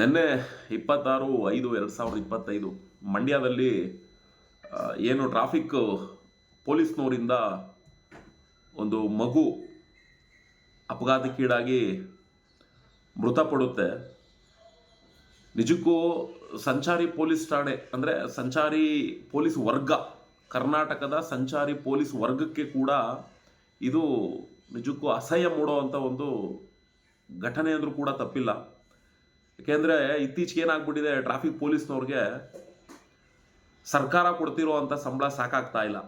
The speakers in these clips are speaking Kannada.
ನಿನ್ನೆ ಇಪ್ಪತ್ತಾರು, ಐದು, ಎರಡು ಸಾವಿರದ ಇಪ್ಪತ್ತೈದು ಮಂಡ್ಯದಲ್ಲಿ ಏನು ಟ್ರಾಫಿಕ್ ಪೊಲೀಸ್ನವರಿಂದ ಒಂದು ಮಗು ಅಪಘಾತಕ್ಕೀಡಾಗಿ ಮೃತಪಡುತ್ತೆ. ನಿಜಕ್ಕೂ ಸಂಚಾರಿ ಪೊಲೀಸ್ ಠಾಣೆ, ಅಂದರೆ ಸಂಚಾರಿ ಪೊಲೀಸ್ ವರ್ಗ, ಕರ್ನಾಟಕದ ಸಂಚಾರಿ ಪೊಲೀಸ್ ವರ್ಗಕ್ಕೆ ಕೂಡ ಇದು ನಿಜಕ್ಕೂ ಅಸಹ್ಯ ಮೂಡುವಂಥ ಒಂದು ಘಟನೆ ಅಂದರೂ ಕೂಡ ತಪ್ಪಿಲ್ಲ. ಯಾಕೆಂದರೆ ಇತ್ತೀಚೆಗೆ ಏನಾಗ್ಬಿಟ್ಟಿದೆ ಟ್ರಾಫಿಕ್ ಪೊಲೀಸ್ನವ್ರಿಗೆ ಸರ್ಕಾರ ಕೊಡ್ತಿರೋ ಅಂಥ ಸಂಬಳ ಸಾಕಾಗ್ತಾ ಇಲ್ಲ.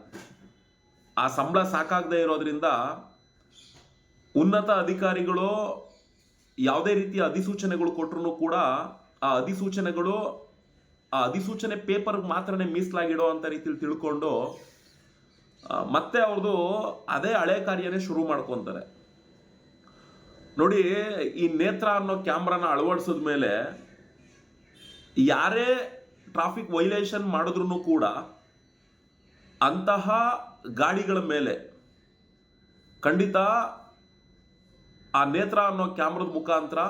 ಆ ಸಂಬಳ ಸಾಕಾಗದೇ ಇರೋದ್ರಿಂದ ಉನ್ನತ ಅಧಿಕಾರಿಗಳು ಯಾವುದೇ ರೀತಿಯ ಅಧಿಸೂಚನೆಗಳು ಕೊಟ್ಟರು ಕೂಡ ಆ ಅಧಿಸೂಚನೆಗಳು, ಆ ಅಧಿಸೂಚನೆ ಪೇಪರ್ ಮಾತ್ರನೇ ಮೀಸಲಾಗಿಡೋ ಅಂತ ರೀತಿಲಿ ತಿಳ್ಕೊಂಡು ಮತ್ತೆ ಅವ್ರದ್ದು ಅದೇ ಹಳೆ ಕಾರ್ಯನೇ ಶುರು ಮಾಡ್ಕೊತಾರೆ. ನೋಡಿ, ಈ ನೇತ್ರ ಅನ್ನೋ ಕ್ಯಾಮ್ರಾನ ಅಳವಡಿಸಿದ ಮೇಲೆ ಯಾರೇ ಟ್ರಾಫಿಕ್ ವೈಲೇಷನ್ ಮಾಡಿದ್ರು ಕೂಡ ಅಂತಹ ಗಾಡಿಗಳ ಮೇಲೆ ಖಂಡಿತ ಆ ನೇತ್ರ ಅನ್ನೋ ಕ್ಯಾಮ್ರದ ಮುಖಾಂತರ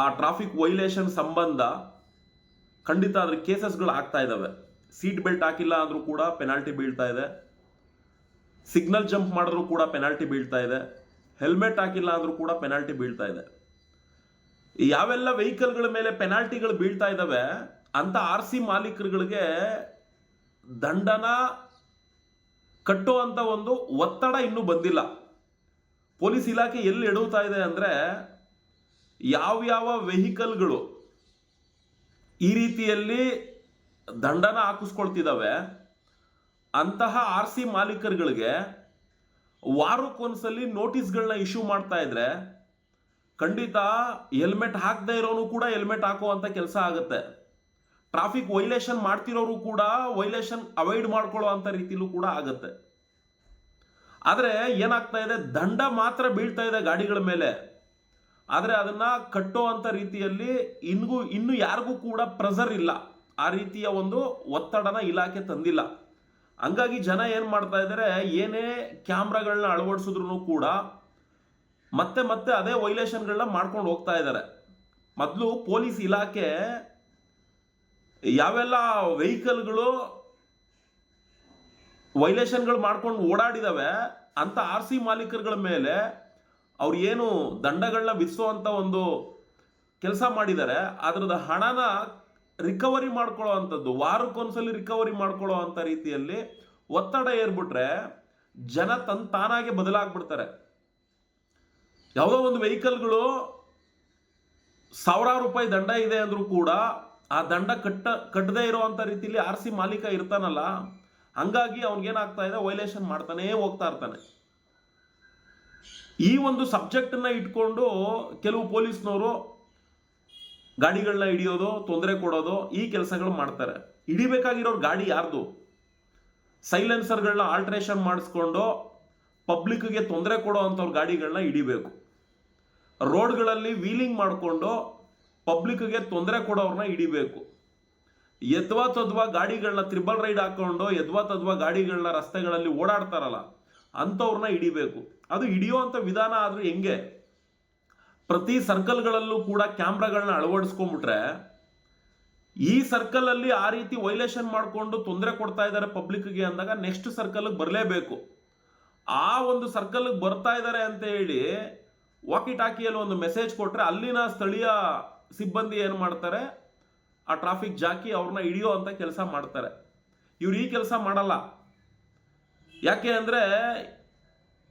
ಆ ಟ್ರಾಫಿಕ್ ವೈಲೇಷನ್ ಸಂಬಂಧ ಖಂಡಿತ ಅದ್ರ ಕೇಸಸ್ಗಳು ಆಗ್ತಾ ಇದ್ದಾವೆ ಸೀಟ್ ಬೆಲ್ಟ್ ಹಾಕಿಲ್ಲ ಅಂದ್ರೂ ಕೂಡ ಪೆನಾಲ್ಟಿ ಬೀಳ್ತಾ ಇದೆ. ಸಿಗ್ನಲ್ ಜಂಪ್ ಮಾಡಿದ್ರು ಕೂಡ ಪೆನಾಲ್ಟಿ ಬೀಳ್ತಾ ಇದೆ. ಹೆಲ್ಮೆಟ್ ಹಾಕಿಲ್ಲ ಅಂದ್ರೂ ಕೂಡ ಪೆನಾಲ್ಟಿ ಬೀಳ್ತಾ ಇದೆ. ಯಾವೆಲ್ಲ ವೆಹಿಕಲ್ಗಳ ಮೇಲೆ ಪೆನಾಲ್ಟಿಗಳು ಬೀಳ್ತಾ ಇದ್ದಾವೆ ಅಂತ ಆರ್ ಸಿ ಮಾಲೀಕರುಗಳಿಗೆ ದಂಡನ ಕಟ್ಟುವಂಥ ಒಂದು ಒತ್ತಡ ಇನ್ನೂ ಬಂದಿಲ್ಲ. ಪೊಲೀಸ್ ಇಲಾಖೆ ಎಲ್ಲಿ ಎಡುತ್ತಾ ಇದೆ ಅಂದರೆ, ಯಾವ್ಯಾವ ವೆಹಿಕಲ್ಗಳು ಈ ರೀತಿಯಲ್ಲಿ ದಂಡನ ಹಾಕಿಸ್ಕೊಳ್ತಿದ್ದಾವೆ ಅಂತಹ ಆರ್ ಸಿ ಮಾಲೀಕರುಗಳಿಗೆ ವಾರಕ್ಕೊಂದ್ಸಲಿ ನೋಟಿಸ್ಗಳನ್ನ ಇಶ್ಯೂ ಮಾಡ್ತಾ ಇದ್ರೆ ಖಂಡಿತ ಹೆಲ್ಮೆಟ್ ಹಾಕದೇ ಇರೋನು ಕೂಡ ಹೆಲ್ಮೆಟ್ ಹಾಕುವಂತ ಕೆಲಸ ಆಗುತ್ತೆ. ಟ್ರಾಫಿಕ್ ವೈಲೇಷನ್ ಮಾಡ್ತಿರೋರು ಕೂಡ ವೈಲೇಷನ್ ಅವಾಯ್ಡ್ ಮಾಡ್ಕೊಳ್ಳೋ ಅಂತ ರೀತಿಲೂ ಕೂಡ ಆಗುತ್ತೆ. ಆದರೆ ಏನಾಗ್ತಾ ಇದೆ? ದಂಡ ಮಾತ್ರ ಬೀಳ್ತಾ ಇದೆ ಗಾಡಿಗಳ ಮೇಲೆ. ಆದರೆ ಅದನ್ನ ಕಟ್ಟೋ ಅಂತ ರೀತಿಯಲ್ಲಿ ಇನ್ಗೂ ಇನ್ನು ಯಾರಿಗೂ ಕೂಡ ಪ್ರೆಸರ್ ಇಲ್ಲ. ಆ ರೀತಿಯ ಒಂದು ಒತ್ತಡನ ಇಲಾಖೆ ತಂದಿಲ್ಲ. ಹಂಗಾಗಿ ಜನ ಏನು ಮಾಡ್ತಾ ಇದ್ದಾರೆ ಏನೇ ಕ್ಯಾಮ್ರಾಗಳನ್ನ ಅಳವಡಿಸಿದ್ರು ಕೂಡ ಮತ್ತೆ ಮತ್ತೆ ಅದೇ ವೈಲೇಷನ್ಗಳನ್ನ ಮಾಡ್ಕೊಂಡು ಹೋಗ್ತಾ ಇದ್ದಾರೆ ಮೊದಲು ಪೊಲೀಸ್ ಇಲಾಖೆ ಯಾವೆಲ್ಲ ವೆಹಿಕಲ್ಗಳು ವೈಲೇಷನ್ಗಳು ಮಾಡ್ಕೊಂಡು ಓಡಾಡಿದಾವೆ, ಅಂತ ಆರ್ ಸಿ ಮಾಲೀಕರುಗಳ ಮೇಲೆ ಅವ್ರು ಏನು ದಂಡಗಳನ್ನ ವಿಧಿಸುವಂತ ಒಂದು ಕೆಲಸ ಮಾಡಿದ್ದಾರೆ ಅದರದ ಹಣನ ರಿಕವರಿ ಮಾಡ್ಕೊಳ್ಳೋ ಅಂಥದ್ದು ವಾರಕ್ಕೊಂದ್ಸಲಿ ರಿಕವರಿ ಮಾಡ್ಕೊಳ್ಳೋ ಅಂತ ರೀತಿಯಲ್ಲಿ ಒತ್ತಡ ಏರ್ಬಿಟ್ರೆ ಜನ ತನ್ ತಾನಾಗೆ ಬದಲಾಗ್ಬಿಡ್ತಾರೆ. ಯಾವುದೋ ಒಂದು ವೆಹಿಕಲ್ಗಳು ಸಾವಿರಾರು ರೂಪಾಯಿ ದಂಡ ಇದೆ ಅಂದ್ರೂ ಕೂಡ ಆ ದಂಡ ಕಟ್ಟ ಕಟ್ಟದೇ ಇರೋವಂಥ ರೀತಿಯಲ್ಲಿ ಆರ್ ಸಿ ಮಾಲೀಕ ಇರ್ತಾನಲ್ಲ, ಹಂಗಾಗಿ ಅವ್ನಿಗೇನಾಗ್ತಾ ಇದೆ, ವೈಲೇಷನ್ ಮಾಡ್ತಾನೇ ಹೋಗ್ತಾ ಇರ್ತಾನೆ. ಈ ಒಂದು ಸಬ್ಜೆಕ್ಟನ್ನು ಇಟ್ಕೊಂಡು ಕೆಲವು ಪೊಲೀಸ್ನವರು ಗಾಡಿಗಳನ್ನ ಹಿಡಿಯೋದು, ತೊಂದರೆ ಕೊಡೋದು ಈ ಕೆಲಸಗಳು ಮಾಡ್ತಾರೆ. ಹಿಡಿಬೇಕಾಗಿರೋರು ಗಾಡಿ ಯಾರ್ದು? ಸೈಲೆನ್ಸರ್ಗಳನ್ನ ಆಲ್ಟ್ರೇಷನ್ ಮಾಡಿಸ್ಕೊಂಡು ಪಬ್ಲಿಕ್ಗೆ ತೊಂದರೆ ಕೊಡೋ ಅಂಥವ್ರ ಗಾಡಿಗಳನ್ನ ಹಿಡಿಬೇಕು. ರೋಡ್ಗಳಲ್ಲಿ ವೀಲಿಂಗ್ ಮಾಡಿಕೊಂಡು ಪಬ್ಲಿಕ್ಗೆ ತೊಂದರೆ ಕೊಡೋರ್ನ ಹಿಡಿಬೇಕು. ಯದ್ವಾ ತದ್ವಾ ಗಾಡಿಗಳನ್ನ ತ್ರಿಬಲ್ ರೈಡ್ ಹಾಕೊಂಡು, ಯದ್ವಾ ತದ್ವಾ ಗಾಡಿಗಳನ್ನ ರಸ್ತೆಗಳಲ್ಲಿ ಓಡಾಡ್ತಾರಲ್ಲ ಅಂಥವ್ರನ್ನ ಹಿಡಿಬೇಕು. ಅದು ಹಿಡಿಯುವಂಥ ವಿಧಾನ ಆದರೂ ಹೆಂಗೆ? ಪ್ರತಿ ಸರ್ಕಲ್ಗಳಲ್ಲೂ ಕೂಡ ಕ್ಯಾಮ್ರಾಗಳನ್ನ ಅಳವಡಿಸ್ಕೊಂಡ್ಬಿಟ್ರೆ, ಈ ಸರ್ಕಲ್ ಅಲ್ಲಿ ಆ ರೀತಿ ವೈಲೇಷನ್ ಮಾಡಿಕೊಂಡು ತೊಂದರೆ ಕೊಡ್ತಾ ಇದ್ದಾರೆ ಪಬ್ಲಿಕ್ಗೆ ಅಂದಾಗ ನೆಕ್ಸ್ಟ್ ಸರ್ಕಲ್ ಬರಲೇಬೇಕು. ಆ ಒಂದು ಸರ್ಕಲ್ ಬರ್ತಾ ಇದ್ದಾರೆ ಅಂತ ಹೇಳಿ ವಾಕಿ ಟಾಕಿಯಲ್ಲಿ ಒಂದು ಮೆಸೇಜ್ ಕೊಟ್ರೆ ಅಲ್ಲಿನ ಸ್ಥಳೀಯ ಸಿಬ್ಬಂದಿ ಏನು ಮಾಡ್ತಾರೆ, ಆ ಟ್ರಾಫಿಕ್ ಜಾಕಿ ಅವ್ರನ್ನ ಹಿಡಿಯೋ ಅಂತ ಕೆಲಸ ಮಾಡ್ತಾರೆ. ಇವ್ರು ಈ ಕೆಲಸ ಮಾಡಲ್ಲ. ಯಾಕೆ ಅಂದ್ರೆ,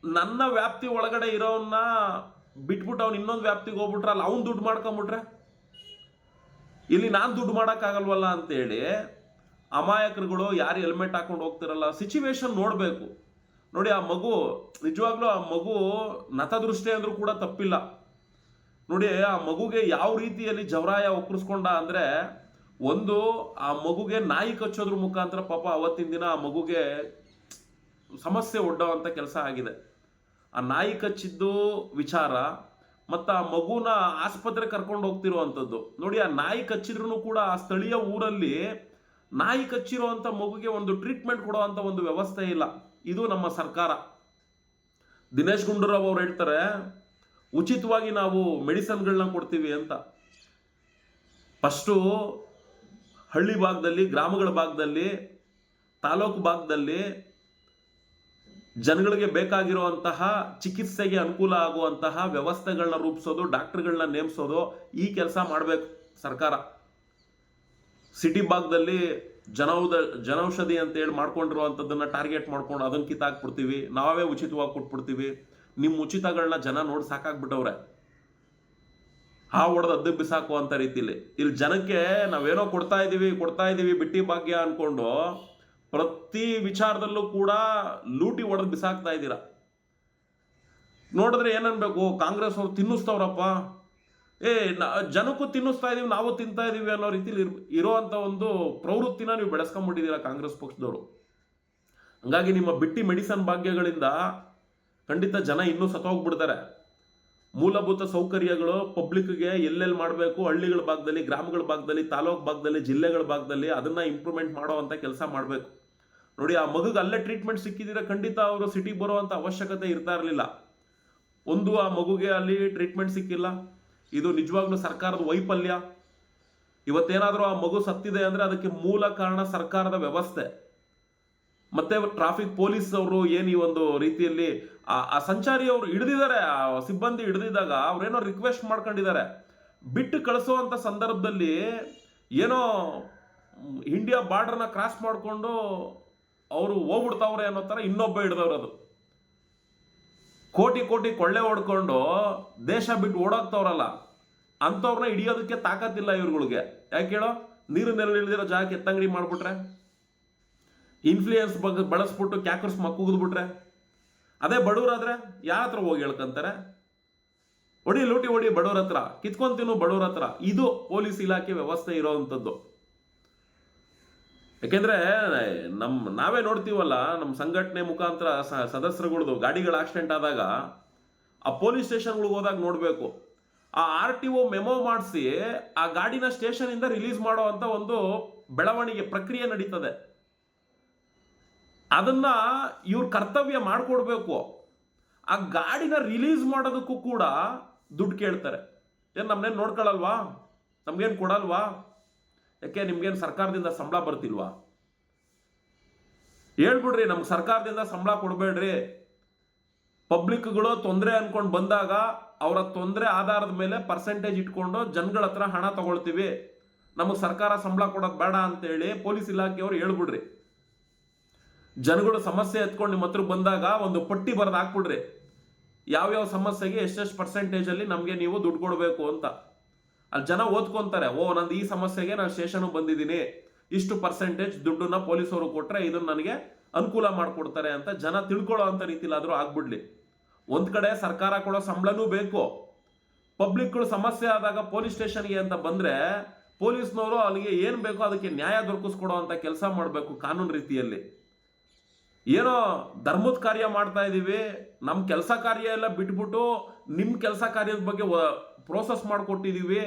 ನನ್ನ ವ್ಯಾಪ್ತಿ ಒಳಗಡೆ ಇರೋವನ್ನ ಬಿಟ್ಬಿಟ್ಟು ಅವ್ನು ಇನ್ನೊಂದು ವ್ಯಾಪ್ತಿಗೆ ಹೋಗ್ಬಿಟ್ರಲ್ಲ, ಅವ್ನು ದುಡ್ಡು ಮಾಡ್ಕೊಂಬಿಟ್ರೆ? ಇಲ್ಲಿ ನಾನು ದುಡ್ಡು ಮಾಡೋಕ್ಕಾಗಲ್ವಲ್ಲ ಅಂತೇಳಿ ಅಮಾಯಕರುಗಳು ಯಾರು ಹೆಲ್ಮೆಟ್ ಹಾಕೊಂಡು ಹೋಗ್ತಿರಲ್ಲ ಸಿಚುವೇಶನ್ ನೋಡಬೇಕು. ನೋಡಿ, ಆ ಮಗು, ನಿಜವಾಗ್ಲೂ ಆ ಮಗು ನತದೃಷ್ಟಿ ಅಂದರೂ ಕೂಡ ತಪ್ಪಿಲ್ಲ. ನೋಡಿ, ಆ ಮಗುಗೆ ಯಾವ ರೀತಿಯಲ್ಲಿ ಜವರಾಯ ಒಕ್ಕರಿಸ್ಕೊಂಡ ಅಂದರೆ, ಒಂದು, ಆ ಮಗುಗೆ ನಾಯಿ ಕಚ್ಚೋದ್ರ ಮುಖಾಂತರ ಪಾಪ ಅವತ್ತಿನ ದಿನ ಆ ಮಗುಗೆ ಸಮಸ್ಯೆ ಒಡ್ಡುವಂಥ ಕೆಲಸ ಆಗಿದೆ. ಆ ನಾಯಿ ಕಚ್ಚಿದ್ದು ವಿಚಾರ, ಮತ್ತು ಆ ಮಗುನ ಆಸ್ಪತ್ರೆ ಕರ್ಕೊಂಡು ಹೋಗ್ತಿರುವಂಥದ್ದು. ನೋಡಿ, ಆ ನಾಯಿ ಕಚ್ಚಿದ್ರು ಕೂಡ ಆ ಸ್ಥಳೀಯ ಊರಲ್ಲಿ ನಾಯಿ ಕಚ್ಚಿರುವಂಥ ಮಗುಗೆ ಒಂದು ಟ್ರೀಟ್ಮೆಂಟ್ ಕೊಡುವಂಥ ಒಂದು ವ್ಯವಸ್ಥೆ ಇಲ್ಲ. ಇದು ನಮ್ಮ ಸರ್ಕಾರ. ದಿನೇಶ್ ಗುಂಡೂರಾವ್ ಅವ್ರು ಹೇಳ್ತಾರೆ, ಉಚಿತವಾಗಿ ನಾವು ಮೆಡಿಸನ್ಗಳನ್ನ ಕೊಡ್ತೀವಿ ಅಂತ. ಫಸ್ಟು ಹಳ್ಳಿ ಭಾಗದಲ್ಲಿ, ಗ್ರಾಮಗಳ ಭಾಗದಲ್ಲಿ, ತಾಲೂಕು ಭಾಗದಲ್ಲಿ ಜನಗಳಿಗೆ ಬೇಕಾಗಿರುವಂತಹ ಚಿಕಿತ್ಸೆಗೆ ಅನುಕೂಲ ಆಗುವಂತಹ ವ್ಯವಸ್ಥೆಗಳನ್ನ ರೂಪಿಸೋದು, ಡಾಕ್ಟರ್ಗಳನ್ನ ನೇಮಿಸೋದು ಈ ಕೆಲಸ ಮಾಡಬೇಕು ಸರ್ಕಾರ. ಸಿಟಿ ಭಾಗದಲ್ಲಿ ಜನೌದ, ಜನೌಷಧಿ ಅಂತ ಹೇಳಿ ಮಾಡ್ಕೊಂಡಿರುವಂಥದ್ದನ್ನ ಟಾರ್ಗೆಟ್ ಮಾಡ್ಕೊಂಡು ಅದನ್ನ ಕಿತ್ತಾಕ್ಬಿಡ್ತೀವಿ, ನಾವೇ ಉಚಿತವಾಗಿ ಕೊಟ್ಬಿಡ್ತೀವಿ. ನಿಮ್ಮ ಉಚಿತಗಳನ್ನ ಜನ ನೋಡಿ ಸಾಕಾಗ್ಬಿಟ್ಟವ್ರೆ. ಆ ಹೊಡೆದು ಅದ್ದು ಬಿಸಾಕುವಂತ ರೀತಿಲಿ. ಇಲ್ಲಿ ಜನಕ್ಕೆ ನಾವೇನೋ ಕೊಡ್ತಾ ಇದೀವಿ ಕೊಡ್ತಾ ಇದೀವಿ, ಬಿಟ್ಟಿ ಭಾಗ್ಯ ಅನ್ಕೊಂಡು ಪ್ರತಿ ವಿಚಾರದಲ್ಲೂ ಕೂಡ ಲೂಟಿ ಹೊಡೆದು ಬಿಸಾಕ್ತಾ ಇದ್ದೀರಾ? ನೋಡಿದ್ರೆ ಏನನ್ಬೇಕು? ಕಾಂಗ್ರೆಸ್ ಅವ್ರು ತಿನ್ನಿಸ್ತವ್ರಪ್ಪ. ಏ ಜನಕ್ಕೂ ತಿನ್ನಿಸ್ತಾ ಇದೀವಿ, ನಾವು ತಿಂತಾ ಇದೀವಿ ಅನ್ನೋ ರೀತಿಲಿ ಇರುವಂತ ಒಂದು ಪ್ರವೃತ್ತಿನ ನೀವು ಬೆಳೆಸ್ಕೊಂಡ್ಬಿಟ್ಟಿದ್ದೀರಾ ಕಾಂಗ್ರೆಸ್ ಪಕ್ಷದವರು? ಹಂಗಾಗಿ ನಿಮ್ಮ ಬಿಟ್ಟಿ ಮೆಡಿಸನ್ ಭಾಗ್ಯಗಳಿಂದ ಖಂಡಿತ ಜನ ಇನ್ನೂ ಸತ್ತೋಗ್ಬಿಡ್ತಾರೆ. ಮೂಲಭೂತ ಸೌಕರ್ಯಗಳು ಪಬ್ಲಿಕ್ಗೆ ಎಲ್ಲೆಲ್ಲಿ ಮಾಡಬೇಕು? ಹಳ್ಳಿಗಳ ಭಾಗದಲ್ಲಿ, ಗ್ರಾಮಗಳ ಭಾಗದಲ್ಲಿ, ತಾಲೂಕು ಭಾಗದಲ್ಲಿ, ಜಿಲ್ಲೆಗಳ ಭಾಗದಲ್ಲಿ ಅದನ್ನ ಇಂಪ್ರೂವ್ಮೆಂಟ್ ಮಾಡುವಂಥ ಕೆಲಸ ಮಾಡಬೇಕು. ನೋಡಿ, ಆ ಮಗುಗೆ ಅಲ್ಲೇ ಟ್ರೀಟ್ಮೆಂಟ್ ಸಿಕ್ಕಿದ್ರೆ ಖಂಡಿತ ಅವರು ಸಿಟಿಗೆ ಬರುವಂಥ ಅವಶ್ಯಕತೆ ಇರ್ತಾ ಇರಲಿಲ್ಲ. ಒಂದು, ಆ ಮಗುಗೆ ಅಲ್ಲಿ ಟ್ರೀಟ್ಮೆಂಟ್ ಸಿಕ್ಕಿಲ್ಲ. ಇದು ನಿಜವಾಗ್ಲೂ ಸರ್ಕಾರದ ವೈಫಲ್ಯ. ಇವತ್ತೇನಾದರೂ ಆ ಮಗು ಸತ್ತಿದೆ ಅಂದ್ರೆ ಅದಕ್ಕೆ ಮೂಲ ಕಾರಣ ಸರ್ಕಾರದ ವ್ಯವಸ್ಥೆ. ಮತ್ತೆ ಟ್ರಾಫಿಕ್ ಪೊಲೀಸ್ ಅವರು ಏನು ಈ ಒಂದು ರೀತಿಯಲ್ಲಿ, ಆ ಸಂಚಾರಿ ಅವರು ಹಿಡಿದಿದ್ದಾರೆ, ಆ ಸಿಬ್ಬಂದಿ ಹಿಡಿದಿದ್ದಾಗ ಅವ್ರೇನೋ ರಿಕ್ವೆಸ್ಟ್ ಮಾಡ್ಕೊಂಡಿದ್ದಾರೆ. ಬಿಟ್ಟು ಕಳಿಸುವಂತ ಸಂದರ್ಭದಲ್ಲಿ ಏನೋ ಇಂಡಿಯಾ ಬಾರ್ಡರ್ನ ಕ್ರಾಸ್ ಮಾಡಿಕೊಂಡು ಅವರು ಹೋಗ್ಬಿಡ್ತಾವ್ರೆ ಅನ್ನೋ ಥರ ಇನ್ನೊಬ್ಬ ಹಿಡ್ದವ್ರು ಅದು. ಕೋಟಿ ಕೋಟಿ ಕೊಳ್ಳೆ ಹೊಡ್ಕೊಂಡು ದೇಶ ಬಿಟ್ಟು ಓಡಾಕ್ತವ್ರಲ್ಲ ಅಂಥವ್ರನ್ನ ಹಿಡಿಯೋದಕ್ಕೆ ತಾಕತ್ತಿಲ್ಲ ಇವ್ರುಗಳಿಗೆ. ಯಾಕೆ ಹೇಳೋ? ನೀರು ನೆರಳು ಇಳಿದಿರೋ ಜಾಗಕ್ಕೆ ಎತ್ತಂಗಡಿ ಮಾಡಿಬಿಟ್ರೆ? ಇನ್ಫ್ಲೂಯೆನ್ಸ್ ಬಗ್ಗೆ ಬಳಸ್ಬಿಟ್ಟು ಕ್ಯಾಕರ್ಸ್ ಮಕ್ಕುಗಿದ್ಬಿಟ್ರೆ? ಅದೇ ಬಡವರಾದ್ರೆ ಯಾರ ಹತ್ರ ಹೋಗಿ ಹೇಳ್ಕೊಂತಾರೆ? ಹೊಡಿ ಲೂಟಿ ಹೊಡಿ ಬಡವ್ರ ಹತ್ರ ಕಿತ್ಕೊಂತೀನು ಬಡವ್ರ ಹತ್ರ. ಇದು ಪೊಲೀಸ್ ಇಲಾಖೆ ವ್ಯವಸ್ಥೆ ಇರೋವಂಥದ್ದು. ಯಾಕೆಂದ್ರೆ, ನಮ್, ನಾವೇ ನೋಡ್ತೀವಲ್ಲ ನಮ್ಮ ಸಂಘಟನೆ ಮುಖಾಂತರ ಸದಸ್ಯರುಗಳದು ಗಾಡಿಗಳ ಆಕ್ಸಿಡೆಂಟ್ ಆದಾಗ, ಆ ಪೊಲೀಸ್ ಸ್ಟೇಷನ್ಗಳಿಗೆ ಹೋದಾಗ ನೋಡಬೇಕು. ಆ ಆರ್ ಟಿ ಒ ಮೆಮೋ ಮಾಡಿಸಿ, ಆ ಗಾಡಿನ ಸ್ಟೇಷನ್ ಇಂದ ರಿಲೀಸ್ ಅಂತ ಒಂದು ಬೆಳವಣಿಗೆ ಪ್ರಕ್ರಿಯೆ ನಡೀತದೆ. ಅದನ್ನ ಇವ್ರ ಕರ್ತವ್ಯ ಮಾಡಿಕೊಡ್ಬೇಕು. ಆ ಗಾಡಿನ ರಿಲೀಸ್ ಮಾಡೋದಕ್ಕೂ ಕೂಡ ದುಡ್ಡು ಕೇಳ್ತಾರೆ. ಏನು ನಮ್ಮನ್ನೇನು ನೋಡ್ಕೊಳಲ್ವಾ? ನಮ್ಗೇನು ಕೊಡಲ್ವಾ? ಯಾಕೆ ನಿಮ್ಗೇನು ಸರ್ಕಾರದಿಂದ ಸಂಬಳ ಬರ್ತಿಲ್ವಾ? ಹೇಳ್ಬಿಡ್ರಿ, ನಮ್ಗೆ ಸರ್ಕಾರದಿಂದ ಸಂಬಳ ಕೊಡಬೇಡ್ರಿ. ಪಬ್ಲಿಕ್ಗಳು ತೊಂದರೆ ಅನ್ಕೊಂಡು ಬಂದಾಗ ಅವರ ತೊಂದರೆ ಆಧಾರದ ಮೇಲೆ ಪರ್ಸೆಂಟೇಜ್ ಇಟ್ಕೊಂಡು ಜನಗಳ ಹತ್ರ ಹಣ ತಗೊಳ್ತೀವಿ. ನಮಗೆ ಸರ್ಕಾರ ಸಂಬಳ ಕೊಡೋದು ಬೇಡ ಅಂತೇಳಿ ಪೊಲೀಸ್ ಇಲಾಖೆಯವರು ಹೇಳ್ಬಿಡ್ರಿ. ಜನಗಳು ಸಮಸ್ಯೆ ಎತ್ಕೊಂಡು ನಿಮ್ಮ ಹತ್ರ ಬಂದಾಗ ಒಂದು ಪಟ್ಟಿ ಬರೆದು ಹಾಕ್ಬಿಡ್ರಿ. ಯಾವ್ಯಾವ ಸಮಸ್ಯೆಗೆ ಎಷ್ಟೆಷ್ಟು ಪರ್ಸೆಂಟೇಜಲ್ಲಿ ನಮಗೆ ನೀವು ದುಡ್ಡು ಕೊಡಬೇಕು ಅಂತ. ಅಲ್ಲಿ ಜನ ಓದ್ಕೊಂತಾರೆ, ಓ, ನಂದು ಈ ಸಮಸ್ಯೆಗೆ ನಾನು ಸ್ಟೇಷನ್ ಬಂದಿದ್ದೀನಿ. ಇಷ್ಟು ಪರ್ಸೆಂಟೇಜ್ ದುಡ್ಡನ್ನ ಪೊಲೀಸವರು ಕೊಟ್ಟರೆ ಇದನ್ನು ನನಗೆ ಅನುಕೂಲ ಮಾಡಿಕೊಡ್ತಾರೆ ಅಂತ ಜನ ತಿಳ್ಕೊಳ್ಳೋ ಅಂತ ರೀತಿಲಾದರೂ ಆಗ್ಬಿಡ್ಲಿ. ಒಂದ್ ಕಡೆ ಸರ್ಕಾರ ಕೊಡೋ ಸಂಬಳನೂ ಬೇಕು. ಪಬ್ಲಿಕ್ಗಳು ಸಮಸ್ಯೆ ಆದಾಗ ಪೊಲೀಸ್ ಸ್ಟೇಷನ್ಗೆ ಅಂತ ಬಂದ್ರೆ ಪೊಲೀಸ್ನವರು ಅಲ್ಲಿಗೆ ಏನ್ ಬೇಕೋ ಅದಕ್ಕೆ ನ್ಯಾಯ ದೊರಕಿಸ್ಕೊಡೋ ಅಂತ ಕೆಲಸ ಮಾಡಬೇಕು ಕಾನೂನು ರೀತಿಯಲ್ಲಿ. ಏನೋ ಧರ್ಮದ ಕಾರ್ಯ ಮಾಡ್ತಾ ಇದ್ದೀವಿ ನಮ್ಮ ಕೆಲಸ ಕಾರ್ಯ ಎಲ್ಲ ಬಿಟ್ಬಿಟ್ಟು ನಿಮ್ಮ ಕೆಲಸ ಕಾರ್ಯದ ಬಗ್ಗೆ ಪ್ರೋಸೆಸ್ ಮಾಡಿಕೊಟ್ಟಿದ್ದೀವಿ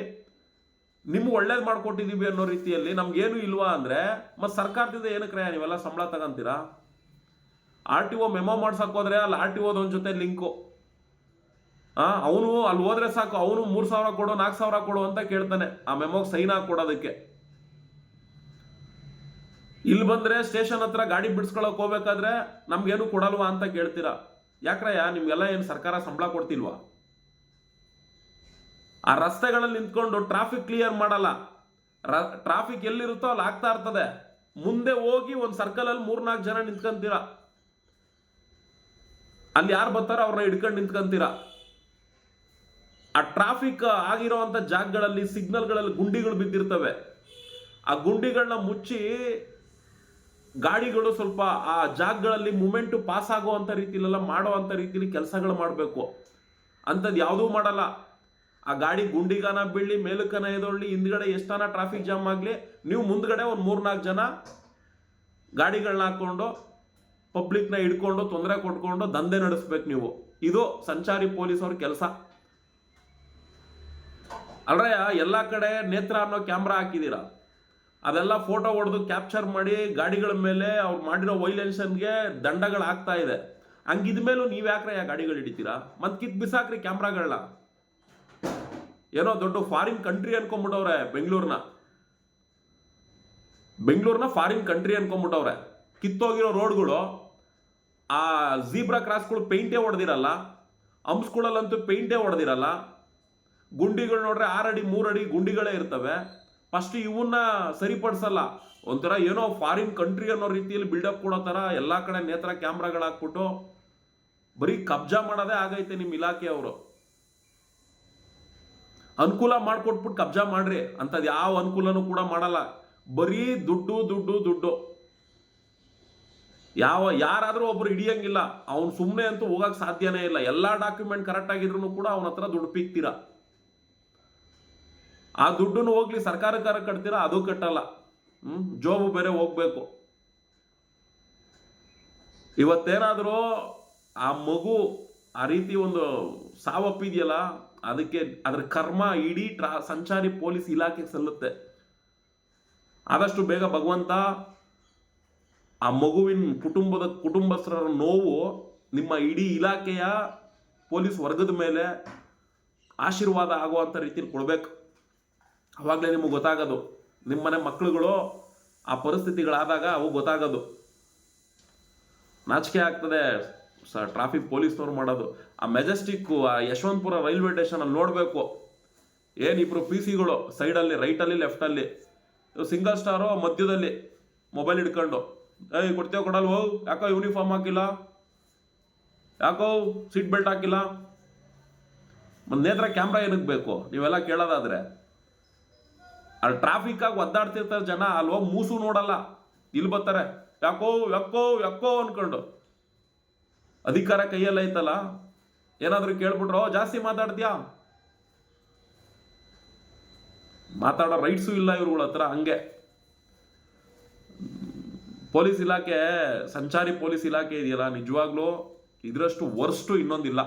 ನಿಮ್ಗೆ ಒಳ್ಳೇದು ಮಾಡಿಕೊಟ್ಟಿದ್ದೀವಿ ಅನ್ನೋ ರೀತಿಯಲ್ಲಿ ನಮ್ಗೇನು ಇಲ್ವಾ ಅಂದರೆ, ಮತ್ತು ಸರ್ಕಾರದಿಂದ ಏನಕ್ಕೆ ಕ್ರಯ, ನೀವೆಲ್ಲ ಸಂಬಳ ತಗೊಂತೀರಾ? ಆರ್ ಟಿ ಒ ಮೆಮೋ ಮಾಡ್ಸೋಕೋದ್ರೆ ಅಲ್ಲಿ ಆರ್ ಟಿ ಓದೊಂದು ಜೊತೆ ಲಿಂಕು. ಹಾಂ ಅವನು ಅಲ್ಲಿ ಹೋದ್ರೆ ಸಾಕು, ಅವನು ಮೂರು ಸಾವಿರ ಕೊಡು ನಾಲ್ಕು ಸಾವಿರ ಕೊಡು ಅಂತ ಕೇಳ್ತಾನೆ, ಆ ಮೆಮೋಗೆ ಸೈನ್ ಹಾಕಿ ಕೊಡೋದಕ್ಕೆ. ಇಲ್ಲಿ ಬಂದರೆ ಸ್ಟೇಷನ್ ಹತ್ರ ಗಾಡಿ ಬಿಡಿಸ್ಕೊಳಕ್ ಹೋಗ್ಬೇಕಾದ್ರೆ ನಮ್ಗೇನು ಕೊಡಲ್ವಾ ಅಂತ ಕೇಳ್ತೀರಾ? ಯಾಕ್ರಯ್ಯ, ನಿಮಗೆಲ್ಲ ಏನು ಸರ್ಕಾರ ಸಂಬಳ ಕೊಡ್ತಿಲ್ವಾ? ಆ ರಸ್ತೆಗಳಲ್ಲಿ ನಿಂತ್ಕೊಂಡು ಟ್ರಾಫಿಕ್ ಕ್ಲಿಯರ್ ಮಾಡಲ್ಲ. ಟ್ರಾಫಿಕ್ ಎಲ್ಲಿರುತ್ತೋ ಅಲ್ಲಿ ಆಗ್ತಾ ಇರ್ತದೆ. ಮುಂದೆ ಹೋಗಿ ಒಂದು ಸರ್ಕಲ್ ಅಲ್ಲಿ ಮೂರ್ನಾಲ್ಕು ಜನ ನಿಂತ್ಕೊಂತೀರ. ಅಲ್ಲಿ ಯಾರು ಬರ್ತಾರೋ ಅವ್ರನ್ನ ಹಿಡ್ಕೊಂಡು ನಿಂತ್ಕೊಂತೀರ. ಆ ಟ್ರಾಫಿಕ್ ಆಗಿರೋವಂಥ ಜಾಗಗಳಲ್ಲಿ ಸಿಗ್ನಲ್ಗಳಲ್ಲಿ ಗುಂಡಿಗಳು ಬಿದ್ದಿರ್ತವೆ. ಆ ಗುಂಡಿಗಳನ್ನ ಮುಚ್ಚಿ ಗಾಡಿಗಳು ಸ್ವಲ್ಪ ಆ ಜಾಗಗಳಲ್ಲಿ ಮೂಮೆಂಟ್ ಪಾಸ್ ಆಗುವಂಥ ರೀತಿಲೆಲ್ಲ ಮಾಡುವಂಥ ರೀತಿಲಿ ಕೆಲಸಗಳು ಮಾಡಬೇಕು. ಅಂಥದ್ದು ಯಾವುದೂ ಮಾಡಲ್ಲ. ಆ ಗಾಡಿ ಗುಂಡಿಗಾನ ಬೀಳಿ ಮೇಲಕ್ಕನ ಎದೊಳ್ಳಿ, ಹಿಂದ್ಗಡೆ ಎಷ್ಟಾನ ಟ್ರಾಫಿಕ್ ಜಾಮ್ ಆಗಲಿ, ನೀವು ಮುಂದ್ಗಡೆ ಒಂದು ಮೂರ್ನಾಲ್ಕು ಜನ ಗಾಡಿಗಳನ್ನ ಹಾಕ್ಕೊಂಡು ಪಬ್ಲಿಕ್ನ ಹಿಡ್ಕೊಂಡು, ತೊಂದರೆ ಕೊಟ್ಕೊಂಡು ದಂಧೆ ನಡೆಸ್ಬೇಕು ನೀವು. ಇದು ಸಂಚಾರಿ ಪೊಲೀಸ್ ಅವ್ರ ಕೆಲಸ. ಅಲ್ರಯ್ಯ, ಎಲ್ಲ ಕಡೆ ನೇತ್ರ ಅನ್ನೋ ಕ್ಯಾಮ್ರಾ ಹಾಕಿದ್ದೀರಾ ಅದೆಲ್ಲ ಫೋಟೋ ಹೊಡೆದು ಕ್ಯಾಪ್ಚರ್ ಮಾಡಿ ಗಾಡಿಗಳ ಮೇಲೆ ಅವ್ರು ಮಾಡಿರೋ ವೈಲೆನ್ಷನ್ಗೆ ದಂಡಗಳು ಆಗ್ತಾ ಇದೆ. ಹಂಗಿದ್ಮೇಲೂ ನೀವು ಯಾಕ್ರೆ ಆ ಗಾಡಿಗಳು ಹಿಡಿತೀರಾ? ಮತ್ ಕಿತ್ ಬಿಸಾಕ್ರಿ ಕ್ಯಾಮ್ರಾಗಳನ್ನ ಏನೋ ದೊಡ್ಡ ಫಾರಿನ್ ಕಂಟ್ರಿ ಅನ್ಕೊಂಡ್ಬಿಟ್ಟವ್ರೆ ಬೆಂಗಳೂರ್ನ. ಬೆಂಗಳೂರ್ನ ಫಾರಿನ್ ಕಂಟ್ರಿ ಅನ್ಕೊಂಡ್ಬಿಟ್ಟವ್ರೆ ಕಿತ್ತೋಗಿರೋ ರೋಡ್ಗಳು, ಆ ಜೀಬ್ರಾ ಕ್ರಾಸ್ಗಳು ಪೇಂಟೇ ಹೊಡೆದಿರಲ್ಲ ಹಂಪ್ಸ್ಗಳಲ್ಲಂತೂ ಪೇಂಟೇ ಹೊಡೆದಿರಲ್ಲ. ಗುಂಡಿಗಳು ನೋಡ್ರೆ ಆರಡಿ ಮೂರಡಿ ಗುಂಡಿಗಳೇ ಇರ್ತವೆ. ಫಸ್ಟ್ ಇವನ್ನ ಸರಿಪಡಿಸಲ್ಲ. ಒಂಥರ ಏನೋ ಫಾರಿನ್ ಕಂಟ್ರಿ ಅನ್ನೋ ರೀತಿಯಲ್ಲಿ ಬಿಲ್ಡಪ್ ಕೊಡೋ ಥರ ಎಲ್ಲ ಕಡೆ ನೇತ್ರ ಕ್ಯಾಮ್ರಾಗಳು ಹಾಕ್ಬಿಟ್ಟು ಬರೀ ಕಬ್ಜಾ ಮಾಡೋದೇ ಆಗೈತೆ ನಿಮ್ಮ ಇಲಾಖೆಯವರು ಅನುಕೂಲ ಮಾಡ್ಕೊಟ್ಬಿಟ್ಟು ಕಬ್ಜಾ ಮಾಡ್ರಿ ಅಂಥದ್ದು ಯಾವ ಅನುಕೂಲನೂ ಕೂಡ ಮಾಡಲ್ಲ. ಬರೀ ದುಡ್ಡು ದುಡ್ಡು ದುಡ್ಡು. ಯಾವ, ಯಾರಾದರೂ ಒಬ್ರು ಹಿಡಿಯಂಗಿಲ್ಲ. ಅವ್ನು ಸುಮ್ಮನೆ ಅಂತೂ ಹೋಗಕ್ ಸಾಧ್ಯನೇ ಇಲ್ಲ. ಎಲ್ಲ ಡಾಕ್ಯುಮೆಂಟ್ ಕರೆಕ್ಟ್ ಆಗಿದ್ರು ಕೂಡ ಅವನ ಹತ್ರ ದುಡ್ಡು ಪೀಕ್ತೀರಾ. ಆ ದುಡ್ಡನ್ನು ಹೋಗ್ಲಿ, ಸರ್ಕಾರಕ್ಕಾರ ಕಟ್ತೀರ? ಅದು ಕಟ್ಟಲ್ಲ. ಹ್ಮ್? ಜೋಬು ಬೇರೆ ಹೋಗ್ಬೇಕು. ಇವತ್ತೇನಾದರೂ ಆ ಮಗು ಆ ರೀತಿ ಒಂದು ಸಾವಪ್ಪಿದೆಯಲ್ಲ ಅದಕ್ಕೆ ಅದರ ಕರ್ಮ ಇಡೀ ಟ್ರಾ ಸಂಚಾರಿ ಪೊಲೀಸ್ ಇಲಾಖೆಗೆ ಸಲ್ಲುತ್ತೆ. ಆದಷ್ಟು ಬೇಗ ಭಗವಂತ ಆ ಮಗುವಿನ ಕುಟುಂಬದ ಕುಟುಂಬಸ್ಥರ ನೋವು ನಿಮ್ಮ ಇಡೀ ಇಲಾಖೆಯ ಪೊಲೀಸ್ ವರ್ಗದ ಮೇಲೆ ಆಶೀರ್ವಾದ ಆಗುವಂಥ ರೀತಿಯಲ್ಲಿ ಕೊಡಬೇಕು. ಅವಾಗಲೇ ನಿಮಗೆ ಗೊತ್ತಾಗೋದು. ನಿಮ್ಮನೆ ಮಕ್ಕಳುಗಳು ಆ ಪರಿಸ್ಥಿತಿಗಳಾದಾಗ ಅವು ಗೊತ್ತಾಗೋದು. ನಾಚಿಕೆ ಆಗ್ತದೆ. ಸ, ಟ್ರಾಫಿಕ್ ಪೊಲೀಸ್ನವ್ರು ಮಾಡೋದು. ಆ ಮೆಜೆಸ್ಟಿಕ್, ಆ ಯಶವಂತಪುರ ರೈಲ್ವೆ ಸ್ಟೇಷನ್ ಅಲ್ಲಿ ನೋಡಬೇಕು. ಏನಿಬ್ರು ಪಿ ಸಿಗಳು ಸೈಡಲ್ಲಿ ರೈಟಲ್ಲಿ ಲೆಫ್ಟಲ್ಲಿ ಸಿಂಗಲ್ ಸ್ಟಾರು ಮಧ್ಯದಲ್ಲಿ ಮೊಬೈಲ್ ಹಿಡ್ಕೊಂಡು. ಏಯ್ ಕೊಡ್ತೇವೆ ಕೊಡಲ್ವೋ? ಯಾಕೋ ಯೂನಿಫಾರ್ಮ್ ಹಾಕಿಲ್ಲ? ಯಾಕೋ ಸೀಟ್ ಬೆಲ್ಟ್ ಹಾಕಿಲ್ಲ? ಒಂದು ನೇತ್ರ ಕ್ಯಾಮ್ರಾ ಏನಕ್ಕೆ ಬೇಕು? ನೀವೆಲ್ಲ ಕೇಳೋದಾದ್ರೆ. ಅಲ್ಲಿ ಟ್ರಾಫಿಕ್ ಆಗಿ ಒದ್ದಾಡ್ತಿರ್ತಾರೆ ಜನ ಹೋಗಿ ಮೂಸು ನೋಡಲ್ಲ. ಇಲ್ಲಿ ಬರ್ತಾರೆ. ಯಾಕೋ ಯಾಕೋ ಯಾಕೋ ಅನ್ಕೊಂಡು. ಅಧಿಕಾರ ಕೈಯಲ್ಲಿ ಐತಲ್ಲ? ಏನಾದ್ರೂ ಕೇಳ್ಬಿಟ್ರೋ ಜಾಸ್ತಿ ಮಾತಾಡ್ತೀಯಾ? ಮಾತಾಡೋ ರೈಟ್ಸು ಇಲ್ಲ ಇವ್ರುಗಳ ಹತ್ರ, ಹಂಗೆ. ಪೊಲೀಸ್ ಇಲಾಖೆ, ಸಂಚಾರಿ ಪೊಲೀಸ್ ಇಲಾಖೆ ಇದೆಯಲ್ಲ, ನಿಜವಾಗ್ಲೂ ಇದರಷ್ಟು ವರ್ಸ್ಟು ಇನ್ನೊಂದಿಲ್ಲ.